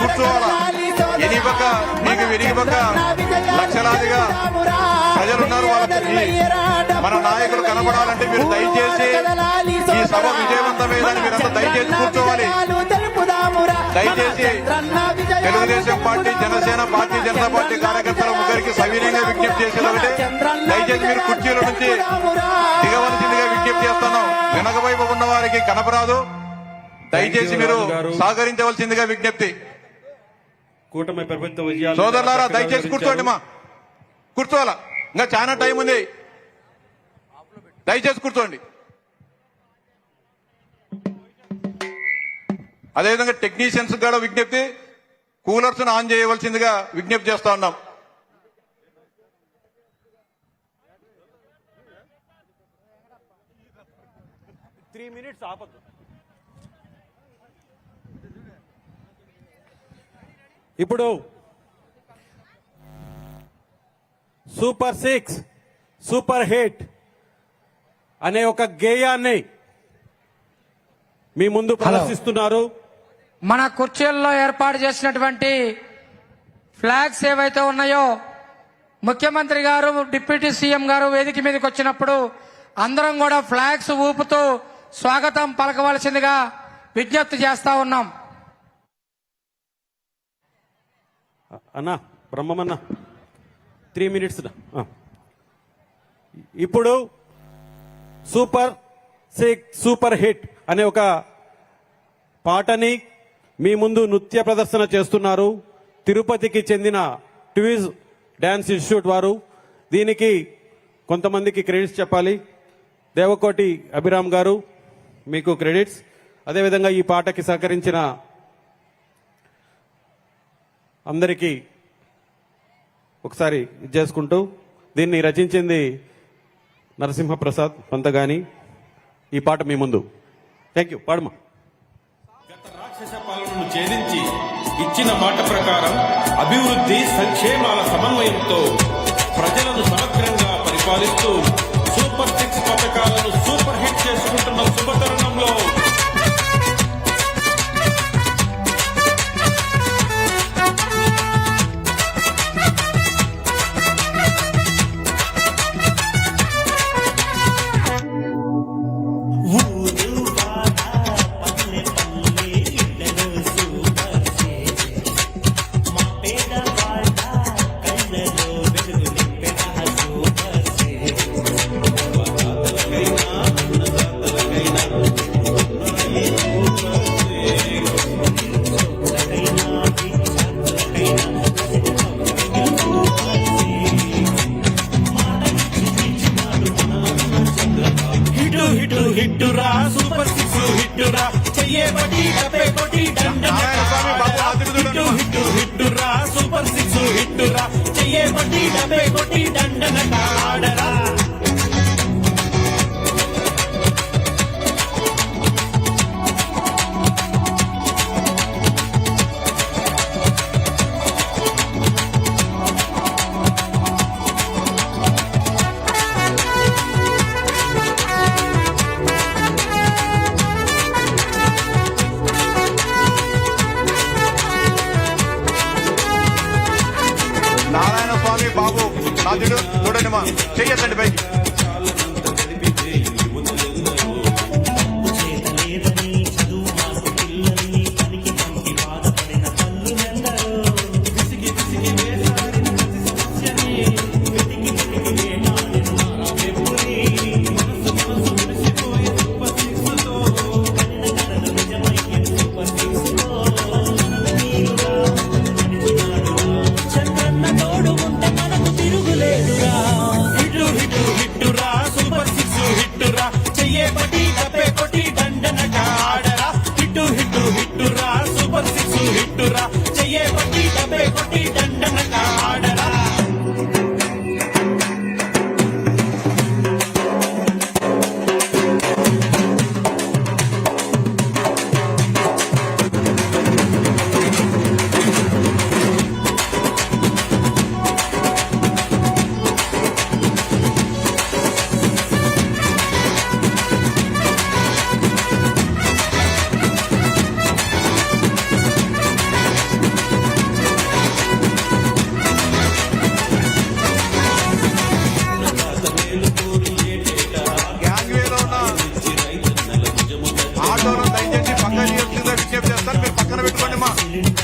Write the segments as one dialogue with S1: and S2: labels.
S1: కూర్చోవాలా? ఎని పక్క మీకు వెనిగి పక్క లక్షలాదిగా ప్రజలున్నారు వాళ్ళకి మన నాయకులు కనబడాలంటే మీరు దయచేసి ఈ సభ విజయవంతమేదని మీరంతా దయచేసి కూర్చోవాలి. దయచేసి తెలుగుదేశం పార్టీ జనసేన భారతీయ జనతా పార్టీ కార్యకర్తల ముగ్గురికి సవినయంగా విజ్ఞప్తి చేసేది ఒకటి. దయచేసి మీరు కుర్చీల నుంచి దిగవలసిందిగా విజ్ఞప్తి చేస్తున్నాం. వెనక వైపు ఉన్న వారికి కనపరాదు. దయచేసి మీరు సహకరించవలసిందిగా విజ్ఞప్తి.
S2: కూటమి ప్రభుత్వ విజయాలు
S1: సోదరులారా దయచేసి కూర్చోండి మా. కూర్చోవాలా? ఇంకా చాలా టైం ఉంది. దయచేసి కూర్చోండి. అదేవిధంగా టెక్నీషియన్స్ కూడా విజ్ఞప్తి కూలర్స్ ఆన్ చేయవలసిందిగా విజ్ఞప్తి చేస్తా ఉన్నాం.
S2: త్రీ మినిట్స్ ఆపద్దు. ఇప్పుడు సూపర్ సిక్స్ సూపర్ హిట్ అనే ఒక గేయాన్ని మీ ముందు ప్రదర్శిస్తున్నారు.
S3: మన కుర్చీల్లో ఏర్పాటు చేసినటువంటి ఫ్లాగ్స్ ఏవైతే ఉన్నాయో ముఖ్యమంత్రి గారు డిప్యూటీ సీఎం గారు వేదిక మీదకి వచ్చినప్పుడు అందరం కూడా ఫ్లాగ్స్ ఊపుతూ స్వాగతం పలకవలసిందిగా విజ్ఞప్తి చేస్తా ఉన్నాం.
S2: అన్నా బ్రహ్మమన్న త్రీ మినిట్స్ ఇప్పుడు సూపర్ సిక్స్ సూపర్ హిట్ అనే ఒక పాటని మీ ముందు నృత్య ప్రదర్శన చేస్తున్నారు. తిరుపతికి చెందిన ట్విజ్ డ్యాన్స్ ఇన్స్టిట్యూట్ వారు. దీనికి కొంతమందికి క్రెడిట్స్ చెప్పాలి. దేవకోటి అభిరామ్ గారు మీకు క్రెడిట్స్ అదేవిధంగా ఈ పాటకి సహకరించిన అందరికీ ఒకసారి ఇది చేసుకుంటూ దీన్ని రచించింది నరసింహప్రసాద్ పంతగాని. ఈ పాట మీ ముందు. థ్యాంక్ యూ పాడమా?
S4: గత రాక్షస పాలనను ఛేదించి ఇచ్చిన మాట ప్రకారం అభివృద్ధి సంక్షేమాల సమన్వయంతో ప్రజలను సమగ్రంగా పరిపాలిస్తూ సూపర్ సిక్స్ పథకాలను సూపర్ హిట్
S1: చేసుకుంటూ చూడండి చెయ్యొద్దండి పైకి.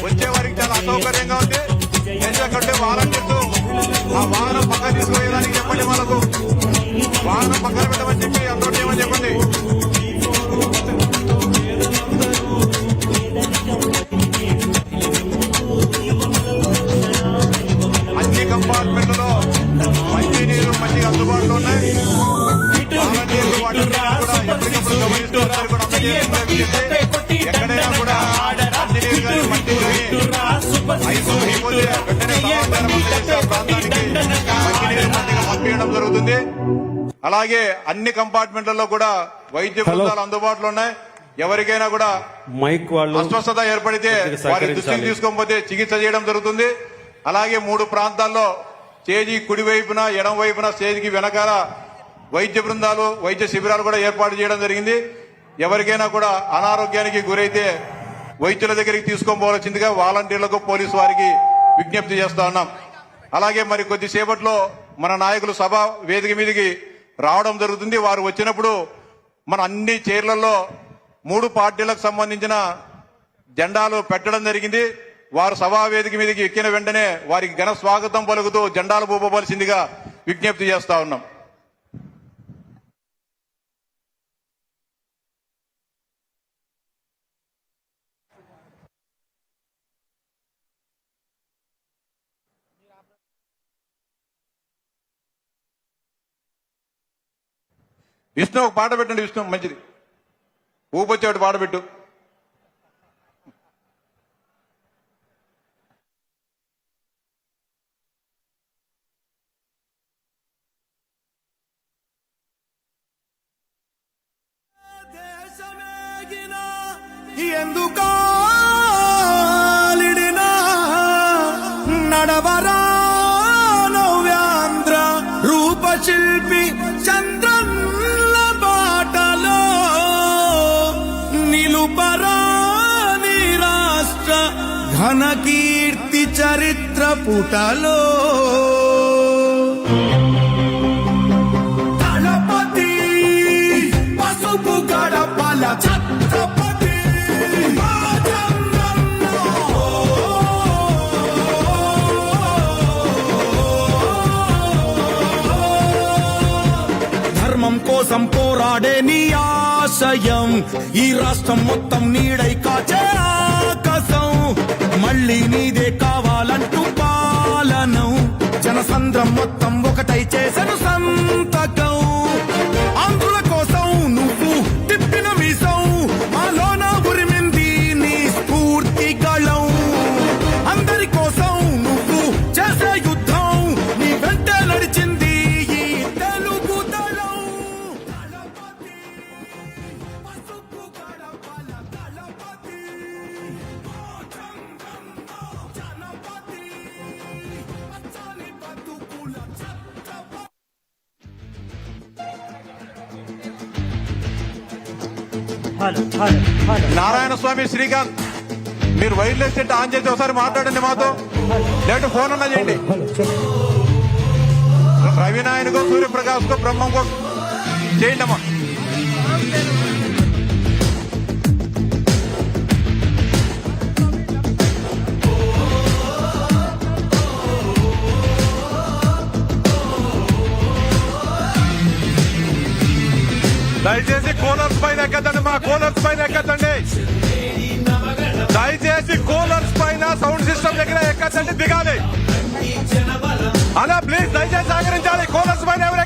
S4: వచ్చే వారికి చాలా అసౌకర్యంగా ఉంది. ఎందుకంటే
S5: వాలంటీర్లు ఆ వాహనం పక్కన తీసుకోవడానికి చెప్పండి వాళ్ళకు. వాహనం పక్కన పెట్టమని చెప్పి జరుగుతుంది. అలాగే అన్ని కంపార్ట్మెంట్లలో కూడా వైద్య బృందాలు అందుబాటులో ఉన్నాయి. ఎవరికైనా కూడా
S2: మైక్ వాళ్ళు
S5: అస్వస్థత ఏర్పడితే వారి దృష్టికి. తీసుకోకపోతే చికిత్స చేయడం జరుగుతుంది. అలాగే మూడు ప్రాంతాల్లో స్టేజీ కుడి వైపున ఎడం వైపున స్టేజ్కి వెనకాల వైద్య బృందాలు వైద్య శిబిరాలు కూడా ఏర్పాటు చేయడం జరిగింది. ఎవరికైనా కూడా అనారోగ్యానికి గురైతే వైద్యుల దగ్గరికి తీసుకోపోవాల్సిందిగా వాలంటీర్లకు పోలీసు వారికి విజ్ఞప్తి చేస్తా ఉన్నాం. అలాగే మరి కొద్దిసేపట్లో మన నాయకులు సభ వేదిక మీదకి రావడం జరుగుతుంది. వారు వచ్చినప్పుడు మన అన్ని చైర్లలో మూడు పార్టీలకు సంబంధించిన జెండాలు పెట్టడం జరిగింది. వారు సభా వేదిక మీదకి ఎక్కిన వెంటనే వారికి ఘన స్వాగతం పలుకుతూ జెండాలు పూపవలసిందిగా విజ్ఞప్తి చేస్తా ఉన్నాం. విష్ణు ఒక పాట పెట్టండి విష్ణు మంచిది. ఊపొచ్చేవాడు పాట పెట్టు.
S6: ఎందుకాలిడినా నడవరా నవ్యాంధ్ర రూపశిల్పి చంద్ర కీర్తి చరిత్ర పుటలో. దళపతి పసుపు గడపల ఛత్రపతి ధర్మం కోసం పోరాడే నీ ఆశయం. ఈ రాష్ట్రం మొత్తం నీడై కాచేరా మళ్ళీ నీదే కావాలంటూ పాలనం. జనసంద్రం మొత్తం ఒకటై చేసను
S5: ఒకసారి మాట్లాడండి మాతో. లేదంటే ఫోన్ అన్నా చేయండి. రవినాయన్కో సూర్యప్రకాష్కో బ్రహ్మంకో చేయండి అమ్మా. దయచేసి కూలర్స్ పైన ఎక్కదండి మా కూలర్స్ పైన ఎక్కదండి దయచేసి కూలర్స్ పైన సౌండ్ సిస్టమ్ దగ్గర ఎక్కదండి దిగాలి. అలా ప్లీజ్ దయచేసి సహకరించాలి. కూలర్స్ పైన ఎవరు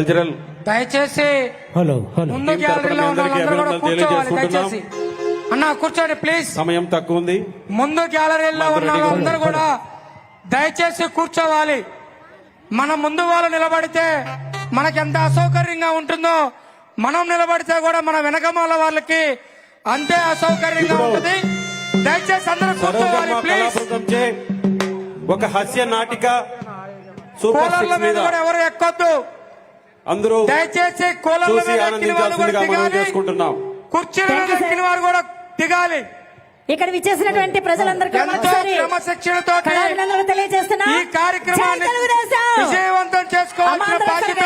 S2: కల్చరల్
S3: దయచేసి
S7: హలో హలో
S3: ముందు గ్యాలరీలో ఉన్న వాళ్ళందరూ కూడా కూర్చోవాలి. దయచేసి. అన్న కూర్చోండి ప్లీజ్
S2: సమయం తక్కువ ఉంది.
S3: ముందు గ్యాలరీలో ఉన్న వాళ్ళందరూ కూడా దయచేసి కూర్చోవాలి. మన ముందు వాళ్ళు నిలబడితే మనకి ఎంత అసౌకర్యంగా ఉంటుందో మనం నిలబడితే కూడా మన వెనకమాల వాళ్ళకి అంతే అసౌకర్యంగా ఉంటుంది. దయచేసి అందరూ కూర్చోవాలి ప్లీజ్
S2: ఒక హాస్య నాటిక సూపర్
S3: మీద
S2: మీద.
S3: కూడా ఎవరు ఎక్కొద్దు.
S2: అందరూ
S3: దయచేసి
S2: చూసి ఆనందించాల్సిందిగా మనం చేసుకుంటున్నాం.
S3: కుర్చీల వారు కూడా దిగాలి.
S8: ఇక్కడ విచ్చేసినటువంటి ప్రజలందరికీ
S3: క్రమశిక్షణతో
S8: తెలియజేస్తున్నా.
S3: ఈ కార్యక్రమాన్ని! విజయవంతం చేసుకోవాల్సిన బాధ్యత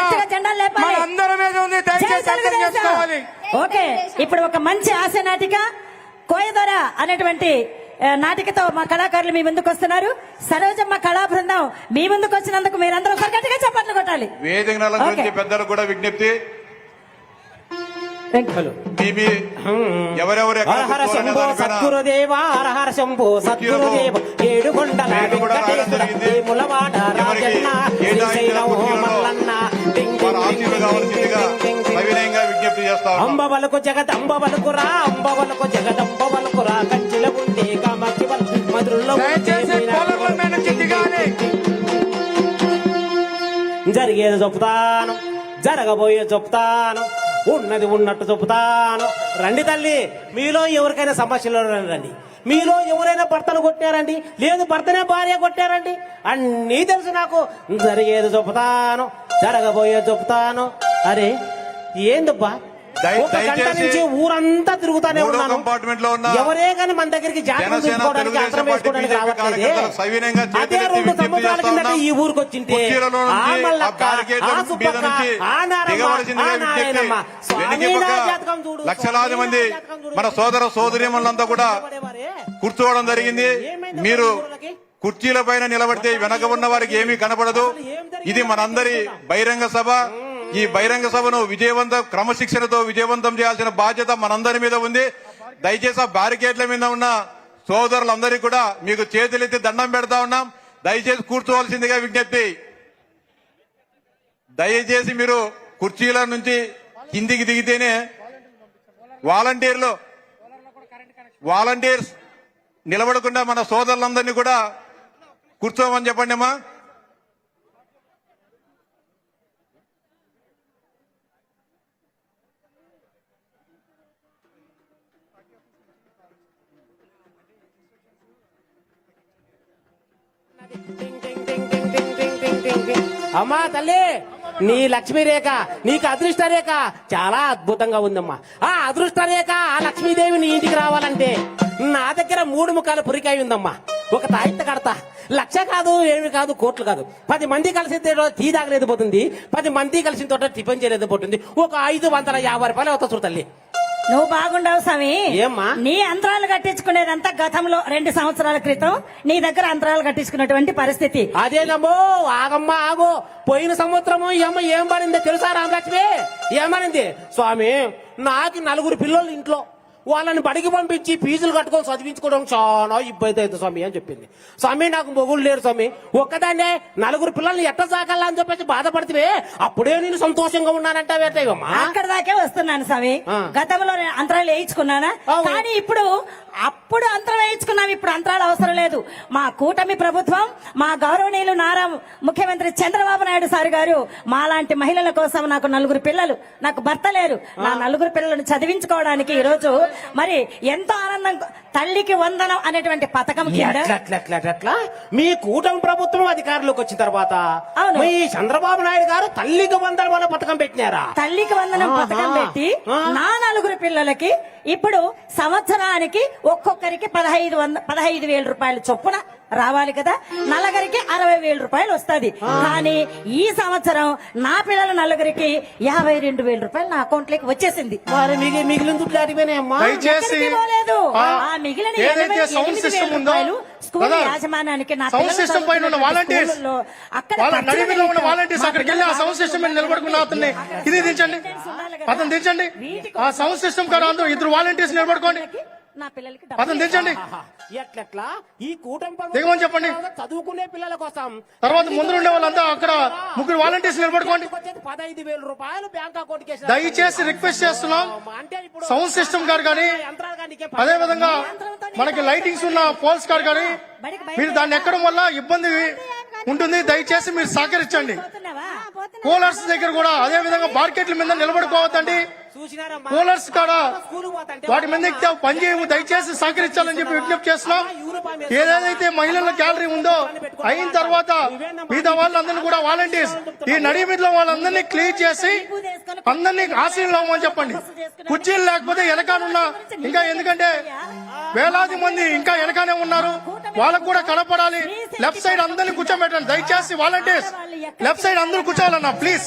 S3: మీద ఉంది.
S8: జై
S3: దయచేసి అర్థం
S8: తెలుగుదేశం!
S3: చేసుకోవాలి.
S8: ఓకే ఇప్పుడు ఒక మంచి హాస్య నాటిక కోయదొర అనేటువంటి నాటికతో మా కళాకారులు మీ ముందుకు వస్తున్నారు. సరోజమ్మ కళా బృందం మీ ముందుకు వచ్చినందుకు మీరందరూ ఒకసారి గట్టిగా చప్పట్లు కొట్టాలి.
S5: వేదిక. పెద్దలకు కూడా విజ్ఞప్తి.
S7: హరహర శంభో సద్గురుదేవ హరహర శంభో సద్గురుదేవ రాజన్న శ్రీశైలం మల్లన్న. అంబవలకు జగదంబవలకు రా అంబవలకు జగదంబవలకు రా కంచిల
S3: దయచేసి దిగాలి
S7: జరిగేది చెప్తాను జరగబోయే చెప్తాను ఉన్నది ఉన్నట్టు చెప్తాను రండి తల్లి మీలో ఎవరికైనా సమస్యలు రండి. మీలో ఎవరైనా భర్తను కొట్టారండి లేదు భర్తనే భార్య కొట్టారండి అన్నీ తెలుసు నాకు. జరిగేది చెప్తాను జరగబోయే చెప్తాను అరే ఏందబ్బా? ఒక గంట నుంచి ఊరంతా తిరుగుతానే ఉన్నాను ఎవరే కానీ మన దగ్గరికి తీసుకోవడానికి అర్థం వేసుకోవడానికి రావట్లేదే అదే రెండు సంవత్సరాల
S5: ఉన్నాం.
S7: ఈ ఊరికి వచ్చింటే ఆ మల్లక్క,
S5: ఆ
S7: సుబ్బక్క, ఆ నారమ్మ, ఆ జాతకం చూడు,
S5: లక్షలాది మంది. మన సోదర సోదరీమణులంతా కూడా. కూర్చోవడం జరిగింది మీరు? కుర్చీల పైన నిలబడితే వెనక ఉన్న వారికి ఏమీ కనపడదు ఇది మనందరి బహిరంగ సభ ఈ బహిరంగ సభను విజయవంతం క్రమశిక్షణతో విజయవంతం చేయాల్సిన బాధ్యత మనందరి మీద ఉంది. దయచేసి ఆ బ్యారికేడ్ల మీద ఉన్న సోదరులందరికీ కూడా మీకు చేతులెత్తి దండం పెడతా ఉన్నాం. దయచేసి కూర్చోవలసిందిగా విజ్ఞప్తి. దయచేసి మీరు కుర్చీల నుంచి కిందికి దిగితేనే వాలంటీర్లు వాలంటీర్స్ నిలబడకుండా మన సోదరులందరినీ కూడా కూర్చోమని చెప్పండి అమ్మా.
S7: అమ్మా తల్లి నీ లక్ష్మీ రేఖ నీకు అదృష్ట రేఖ చాలా అద్భుతంగా ఉందమ్మా. ఆ అదృష్ట రేఖ ఆ లక్ష్మీదేవి నీ ఇంటికి రావాలంటే నా దగ్గర మూడు ముఖాలు పురికాయ ఉందమ్మా. ఒక తాయిత కడతా. లక్ష కాదు ఏమి కాదు కోట్లు కాదు. పది మంది కలిసి టీ తాగలేదు పోతుంది పది మంది కలిసిన తోట టిఫిన్ చేయలేదు పోతుంది ఒక ఐదు వందల యాభై రూపాయలు అవుతా చూడు తల్లి.
S8: నువ్వు బాగుండవు స్వామి.
S7: ఏమ్మా?
S8: నీ అంతరాలు కట్టించుకునేదంతా గతంలో రెండు సంవత్సరాల క్రితం. నీ దగ్గర అంతరాలు కట్టించుకున్నటువంటి పరిస్థితి.
S7: అదేనమ్మో ఆగమ్మ ఆగో. పోయిన సంవత్సరము ఈ అమ్మ ఏం పడిందో తెలుసా రామలక్ష్మి? ఏమనింది స్వామి నాకు నలుగురు పిల్లలు ఇంట్లో. వాళ్ళని బడికి పంపించి ఫీజులు కట్టుకొని చదివించుకోవడం చాలా ఇబ్బంది అవుతుంది స్వామి అని చెప్పింది. స్వామి నాకు మొగుడు లేరు స్వామి. ఒక్కదాన్నే నలుగురు పిల్లల్ని ఎట్ట సాకాలా అని చెప్పేసి బాధపడితే అప్పుడే నేను సంతోషంగా ఉన్నానంటావేటమ్మా
S8: అక్కడ దాకే వస్తున్నాను స్వామి. గతంలో నేను అంతరాలు వేయించుకున్నానా. కానీ ఇప్పుడు అప్పుడు అంతరాలు వేయించుకున్నాం. ఇప్పుడు అంతరాలు అవసరం లేదు. మా కూటమి ప్రభుత్వం మా గౌరవనీయులు నారా ముఖ్యమంత్రి చంద్రబాబు నాయుడు సార్ గారు మాలాంటి మహిళల కోసం నాకు నలుగురు పిల్లలు. నాకు భర్త లేరు. నా నలుగురు పిల్లలను చదివించుకోవడానికి ఈ రోజు మరి ఎంతో ఆనందం తల్లికి వందనం అనేటువంటి పథకం
S7: మీ కూటమి ప్రభుత్వం అధికారంలోకి వచ్చిన తర్వాత. మీ చంద్రబాబు నాయుడు గారు తల్లికి వల్ల పథకం పెట్టినారా?
S8: తల్లికి వందనం. పథకం పెట్టి. నా నలుగురు పిల్లలకి ఇప్పుడు సంవత్సరానికి ఒక్కొక్కరికి పదహైదు వంద పదహైదు వేల రూపాయలు చొప్పున రావాలి కదా. నలుగురికి అరవై వేల రూపాయలు వస్తది. కానీ ఈ సంవత్సరం నా పిల్లల నలుగురికి యాభై రెండు వేల రూపాయలు నా అకౌంట్లోకి వచ్చేసింది
S7: మిగిలిన
S8: రూపాయలు స్కూల్ యాజమాన్యానికి నా
S9: సౌండ్
S8: పిల్లలు అక్కడ
S9: ఇది దించండి. అతను దించండి. ఆ సౌండ్ సిస్టమ్ కాడ అందరూ ఇద్దరు వాలంటీర్స్ నిలబడుకోండి.
S8: నా పిల్లలకి పదం
S10: తెచ్చండి.
S7: ఎట్లెట్లా? ఈ కూటమి
S10: దిగమని చెప్పండి.
S7: చదువుకునే పిల్లల కోసం.
S10: తర్వాత ముందు ఉండే వాళ్ళంతా అక్కడ ముగ్గురు వాలంటీర్స్ నిలబడుకోండి.
S7: పదహైదు వేల రూపాయలు బ్యాంక్ అకౌంట్
S10: దయచేసి రిక్వెస్ట్ చేస్తున్నాం.
S7: అంటే ఇప్పుడు
S10: సౌండ్ సిస్టమ్ గారు కానీ అదే విధంగా మనకి లైటింగ్స్ ఉన్న పోల్స్ కార్ కానీ మీరు దాన్ని ఎక్కడం వల్ల ఇబ్బంది ఉంటుంది. దయచేసి మీరు సహకరించండి. కూలర్స్ దగ్గర కూడా అదే విధంగా మార్కెట్ల మీద నిలబడుకోవద్దండి. కూలర్స్ కాడ వాటి మీద ఎక్కితే పని చేయము. దయచేసి సహకరించాలని చెప్పి విజ్ఞప్తి చేస్తున్నాం. ఏదైతే మహిళల గ్యాలరీ ఉందో అయిన తర్వాత మిగతా వాళ్ళందరినీ కూడా వాలంటీర్స్ ఈ నడిమిట్లో వాళ్ళందరినీ క్లీన్ చేసి అందరినీ ఆశీర్లు చెప్పండి. కుర్చీలు లేకపోతే వెనకానున్న ఇంకా ఎందుకంటే వేలాది మంది ఇంకా వెనకానే ఉన్నారు. వాళ్ళకు కూడా కనపడాలి. లెఫ్ట్ సైడ్ అందరినీ కూర్చోబెట్టండి. దయచేసి వాలంటీర్స్ లెఫ్ట్ సైడ్ అందరూ కూర్చోవాలన్నా ప్లీజ్.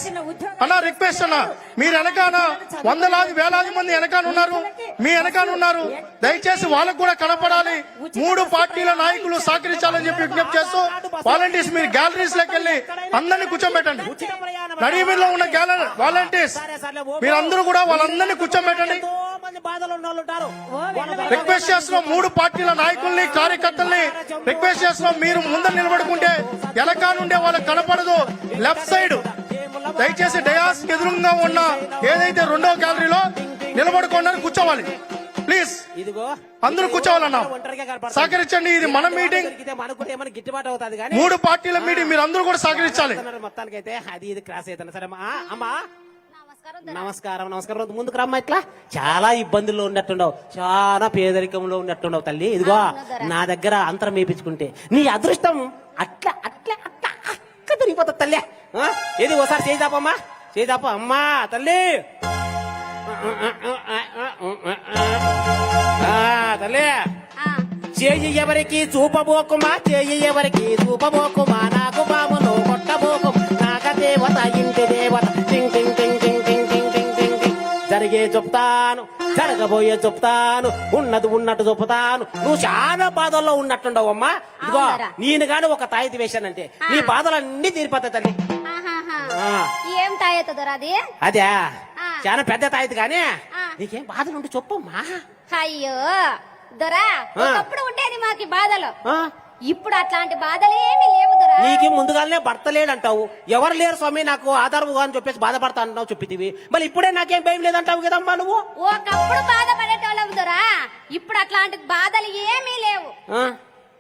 S10: అన్న రిక్వెస్ట్ అన్న మీరు వెనకాన వందలాది వేలాది మంది వెనకాన ఉన్నారు. మీ వెనకాన ఉన్నారు. దయచేసి వాళ్ళకు కూడా కనపడాలి. మూడు పార్టీల నాయకులు సహకరించాలని చెప్పి విజ్ఞప్తి చేస్తూ వాలంటీర్స్ మీరు గ్యాలరీస్లోకి వెళ్ళి అందరినీ కూర్చోబెట్టండి. నడిమిలో ఉన్న గ్యాలరీ వాలంటీర్స్ మీరందరూ కూడా వాళ్ళందరినీ కూర్చోబెట్టండి. రిక్వెస్ట్ చేస్తున్నాం. మూడు పార్టీల నాయకుల్ని కార్యకర్తల్ని రిక్వెస్ట్ చేస్తున్నాం. మీరు ముందర నిలబడుకుంటే వెనక నుండే వాళ్ళకి కనపడదు. లెఫ్ట్ సైడ్ దయచేసి డయాస్ ఎదురుగా ఉన్న ఏదైతే రెండో గ్యాలరీలో నిలబడుకోండి కూర్చోవాలి. ప్లీజ్.
S7: ఇదిగో.
S10: అందరూ కూర్చోవాలన్నా. సహకరించండి. ఇది మన మీటింగ్.
S7: గిట్టుబాటు అవుతుంది
S10: మూడు పార్టీల మీటింగ్ మీరు అందరూ కూడా సహకరించాలి.
S7: మొత్తానికి అయితే అది ఇది క్రాస్ అవుతాను సరే అమ్మా. నమస్కారం నమస్కారం ముందుకు రమ్మ ఇట్లా. చాలా ఇబ్బందుల్లో ఉన్నట్టుండవు చాలా పేదరికంలో ఉన్నట్టుండవు తల్లి. ఇదిగో నా దగ్గర అంతరం వేపించుకుంటే నీ అదృష్టం అట్లా అట్లా అట్లా అక్క తిరిగిపోతుంది తల్లి. ఏది ఓసారి చేయిదాపమ్మా చేయిదాప అమ్మా. తల్లి. తల్లి. చేయి ఎవరికి చూపబోకుమా? చేయి ఎవరికి చూపబోకుమా? నాకు పామును కొట్టబోకు నాగ దేవత ఇంటి దేవత. టింగ్ టింగ్ జరిగే చెప్తాను జరగబోయే చెప్తాను ఉన్నది ఉన్నట్టు చెప్తాను నువ్వు చాలా బాధల్లో ఉన్నట్టుండవు అమ్మా ఇదిగో? నేను గాని ఒక తాయితీ వేశానంటే నీ బాధలన్నీ తీరిపోతాయి తల్లి.
S11: ఏం తాయెత్తుదరా అది
S7: అదే. చాలా పెద్ద తాయితీ కానీ. నీకేం బాధలుంటే చెప్పమ్మా
S11: అయ్యో దొరా. ఒకప్పుడు ఉండేది మాకు బాధలు? ఇప్పుడు అట్లాంటి బాధలు ఏమీ లేవు దొరా.
S7: నీకు ముందుగానే భర్త లేడంటావు. ఎవరు లేరు స్వామి? నాకు ఆధారము అని చెప్పేసి బాధపడతా అంటున్నావు చెప్పితివి. మళ్ళీ ఇప్పుడే నాకేం భయం లేదంటావు కదమ్మా నువ్వు?
S11: ఒకప్పుడు బాధపడేటోళ్ళం దొరా. ఇప్పుడు అట్లాంటి బాధలు ఏమీ లేవు.
S7: ఆ?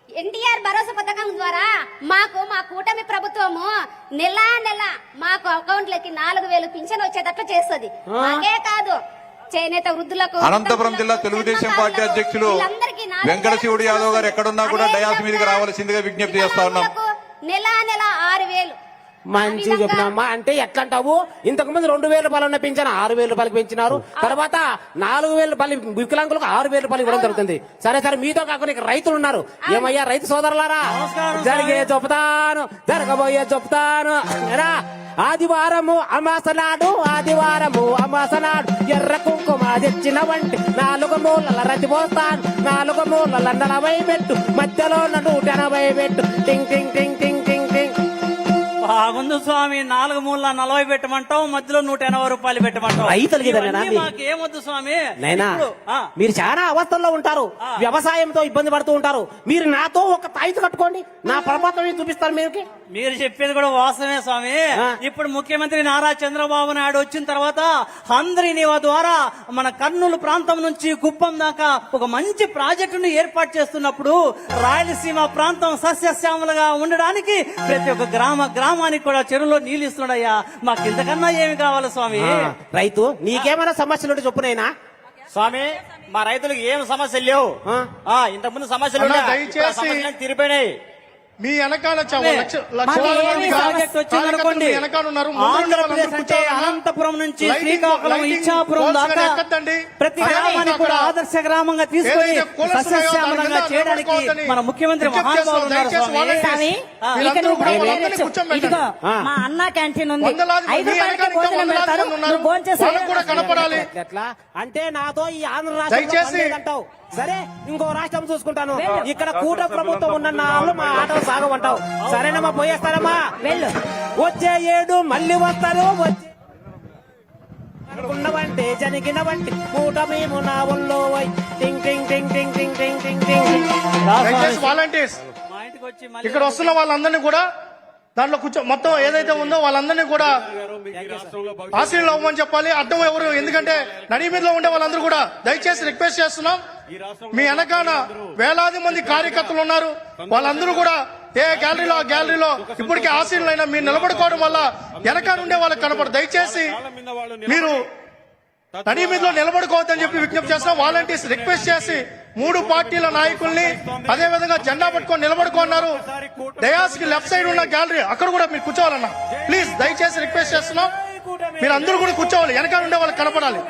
S11: ఎన్టీఆర్ భరోసా పథకం ద్వారా మాకు మా కూటమి ప్రభుత్వము నెల నెల మాకు అకౌంట్లకి నాలుగు వేలు పింఛన్ వచ్చేటట్లు చేస్తుంది. మాకే కాదు. చేనేత వృద్ధులకు
S5: అనంతపురం జిల్లా తెలుగుదేశం పార్టీ అధ్యక్షులు
S11: వీళ్ళందరికీ నాలుగు
S5: వెంకట శివుడు
S11: వేలు
S5: యాదవ్ గారు ఎక్కడున్నా కూడా డయాస్ మీదకి రావాల్సిందిగా విజ్ఞప్తి చేస్తా ఉన్నాం.
S11: నెల నెల ఆరు వేలు.
S7: మంచి చెప్పినమ్మా అంటే ఎట్లా అంటావు ఇంతకు ముందు రెండు వేల రూపాయలు ఉన్న పెంచిన ఆరు వేల రూపాయలకి పెంచినారు. తర్వాత నాలుగు వేల రూపాయలు వికలాంగులకు ఆరు వేల రూపాయలు ఇవ్వడం జరుగుతుంది. సరే సరే మీతో కాకుండా ఇక్కడ రైతులు ఉన్నారు. ఏమయ్యా రైతు సోదరులారా? జరిగే చెప్తాను జరగబోయే చెప్తాను ఏరా? ఆదివారము అమాసనాడు ఆదివారము అమాసనాడు ఎర్ర కుంకుమ తెచ్చిన వంటి నాలుగు మూలల రతి పోస్తాను. నాలుగు మూలల నలభై పెట్టు మధ్యలో నూట ఎనభై పెట్టు టింగ్ టింగ్ టింగ్.
S12: బాగుంది స్వామి. నాలుగు మూల నలభై పెట్టమంటావు మధ్యలో నూట ఎనభై రూపాయలు పెట్టమంటావు. ఏమొద్దు స్వామి.
S7: నైనా మీరు చాలా అవస్థల్లో ఉంటారు. వ్యవసాయంతో ఇబ్బంది పడుతూ ఉంటారు. మీరు నాతో ఒక తాయితు కట్టుకోండి. నా ప్రభుత్వం చూపిస్తారు మీకు
S12: మీరు చెప్పేది కూడా వాస్తవమే స్వామి. ఇప్పుడు ముఖ్యమంత్రి నారా చంద్రబాబు నాయుడు వచ్చిన తర్వాత అందరి నీవా ద్వారా మన కర్నూలు ప్రాంతం నుంచి కుప్పం దాకా ఒక మంచి ప్రాజెక్టును ఏర్పాటు చేస్తున్నప్పుడు రాయలసీమ ప్రాంతం సస్యశ్యామలుగా ఉండడానికి ప్రతి ఒక్క గ్రామ గ్రామానికి కూడా చెరువులో నీళ్ళు ఇస్తున్నాడయ్యా. మాకు ఇంతకన్నా ఏమి కావాలి స్వామి?
S7: రైతు నీకేమైనా సమస్యలు ఉంటే చెప్పునైనా
S12: స్వామి మా రైతులకు ఏం సమస్యలు లేవు.
S7: ఆ?
S12: ఇంతకు ముందు సమస్యలు.
S10: దయచేసి-
S12: సమస్యలు తీరిపోయినాయి.
S10: మీ వెనకాల
S12: ఆంధ్రప్రదేశ్ అనంతపురం నుంచి శ్రీకాకుళం ఇచ్చాపురం దాకా ప్రతి గ్రామాన్ని కూడా ఆదర్శ గ్రామంగా తీసుకొని చేయడానికి మన ముఖ్యమంత్రి
S8: మా అన్న క్యాంటీన్ ఉంది. ఐదు భోజనం
S10: కూడా
S7: భోజనం అంటే నాతో ఈ ఆంధ్ర రాష్ట్రం అంటావు సరే ఇంకో రాష్ట్రం చూసుకుంటాను. ఇక్కడ కూట ప్రభుత్వం ఉన్న నాళ్ళు మా ఆటలు సాగమంటావు. సరేనమ్మా పోయేస్తారమ్మా.
S8: వెళ్ళు.
S7: వచ్చే ఏడు మళ్ళీ వస్తారు వచ్చే అనుకున్నవంటే జనిగినవంటి మూట మేము నా ఒళ్ళో వై టింగ్ టింగ్ టింగ్ టింగ్.
S10: దయచేసి వాలంటీర్స్
S12: మా ఇంటికి వచ్చి మళ్ళీ
S10: ఇక్కడ వస్తున్న వాళ్ళందరినీ కూడా దాంట్లో కూర్చో మొత్తం ఏదైతే ఉందో వాళ్ళందరినీ కూడా ఆశీర్లు అవ్వమని చెప్పాలి. అడ్డం ఎవరు? ఎందుకంటే నడి మీదలో ఉండే వాళ్ళందరూ కూడా దయచేసి రిక్వెస్ట్ చేస్తున్నాం. మీ వెనకాన వేలాది మంది కార్యకర్తలు ఉన్నారు. వాళ్ళందరూ కూడా ఏ గ్యాలరీలో ఆ గ్యాలరీలో ఇప్పటికే ఆశీర్లు అయినా మీరు నిలబడుకోవడం వల్ల వెనకాల ఉండే వాళ్ళకి కనపడదు. దయచేసి మీరు నడి మీదలో నిలబడుకోవద్దని చెప్పి విజ్ఞప్తి చేస్తున్నాం. వాలంటీర్స్ రిక్వెస్ట్ చేసి మూడు పార్టీల నాయకుల్ని అదే విధంగా జెండా పట్టుకొని నిలబడుకున్నారు. డయాస్కి లెఫ్ట్ సైడ్ ఉన్న గ్యాలరీ అక్కడ కూడా మీరు కూర్చోవాలన్నా. ప్లీజ్ దయచేసి రిక్వెస్ట్ చేస్తున్నాం. మీరు అందరూ కూడా కూర్చోవాలి. వెనకాల ఉండే వాళ్ళకి కనపడాలి.